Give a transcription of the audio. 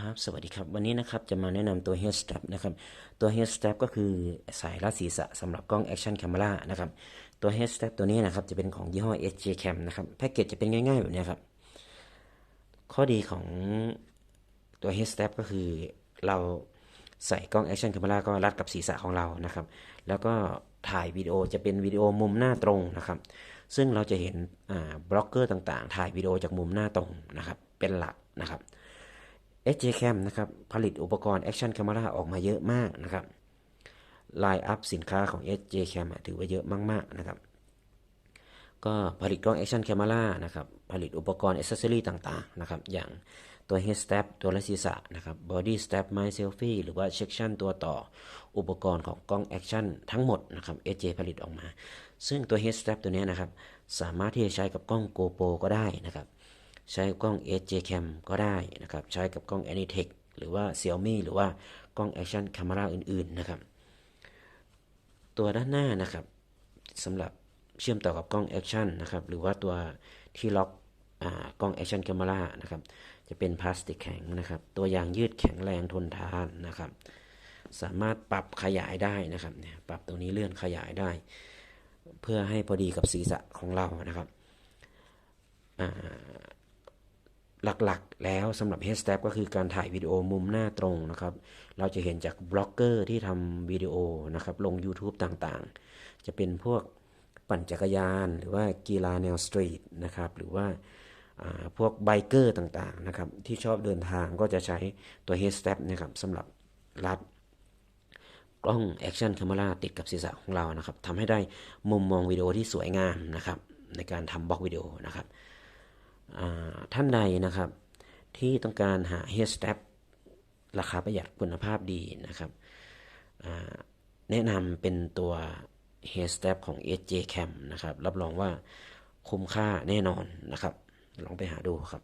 ครับสวัสดีครับ วันนี้นะครับจะมาแนะนำตัว Head Strap นะครับตัว Head Strap ก็คือสายรัดศีรษะสำหรับกล้อง Action Camera นะครับตัว Head Strap ตัวนี้นะครับจะเป็นของยี่ห้อ SJ Cam นะครับแพ็กเกจจะเป็นง่ายๆแบบนี้ครับข้อดีของตัว Head Strap ก็คือเราใส่กล้อง Action Camera ก็รัดกับศีรษะของเรานะครับแล้วก็ถ่ายวิดีโอจะเป็นวิดีโอมุมหน้าตรงนะครับซึ่งเราจะเห็นบล็อกเกอร์ต่างๆ ถ่ายวิดีโอจากมุมหน้าตรงนะครับเป็นหลักนะครับ SJ Cam นะครับผลิตอุปกรณ์ Action Camera ออกมาเยอะมากนะครับไลน์อัพสินค้าของ SJ Cam ถือว่าเยอะมากๆนะครับ ก็ผลิตกล้อง Action Camera นะครับผลิตอุปกรณ์ Accessory ต่างๆนะครับอย่างตัว Head Strap ตัวละศีรษะนะครับ Body Strap My Selfie หรือว่า Section ตัวต่ออุปกรณ์ของกล้อง Action ทั้งหมดนะครับ SJ ผลิตออกมา ซึ่งตัว Head Strap ตัวนี้นะครับสามารถที่จะใช้กับกล้อง GoPro ก็ได้นะครับ ใช้กล้อง SJ Cam ก็ได้นะครับ ใช้กับกล้อง Anytech หรือว่า Xiaomi หรือว่ากล้อง Action Camera อื่นๆนะครับ ตัวด้านหน้านะครับสำหรับเชื่อมต่อกับกล้อง Action นะครับ หรือว่าตัวที่ล็อกกล้อง Action Camera นะครับ จะเป็นพลาสติกแข็งนะครับ ตัวยางยืดแข็งแรงทนทานนะครับ สามารถปรับขยายได้นะครับเนี่ยปรับตรงนี้เลื่อนขยายได้ เพื่อให้พอดีกับศีรษะของเรานะครับ หลักๆ แล้วสำหรับ Head Strap ก็คือการถ่ายวิดีโอมุมหน้าตรงนะครับ เราจะเห็นจากบล็อกเกอร์ที่ทำวิดีโอนะครับ ลง YouTube ต่างๆ จะเป็นพวกปั่นจักรยาน หรือว่ากีฬาแนวสตรีทนะครับ หรือว่าพวกไบเกอร์ต่างๆนะครับ ที่ชอบเดินทางก็จะใช้ตัว Head Strap นะครับสำหรับรัดกล้อง Action Camera ติดกับศีรษะของเรานะครับทำให้ได้มุมมองวิดีโอที่สวยงามนะครับ ในการทำบล็อกวิดีโอนะครับ ท่านใดนะครับ ที่ต้องการหา Head Strap ราคาประหยัดคุณภาพดีนะครับแนะนำเป็นตัว Head Strap ของ SJ Cam นะครับ รับรองว่าคุ้มค่าแน่นอนนะครับ ลองไปหาดูครับ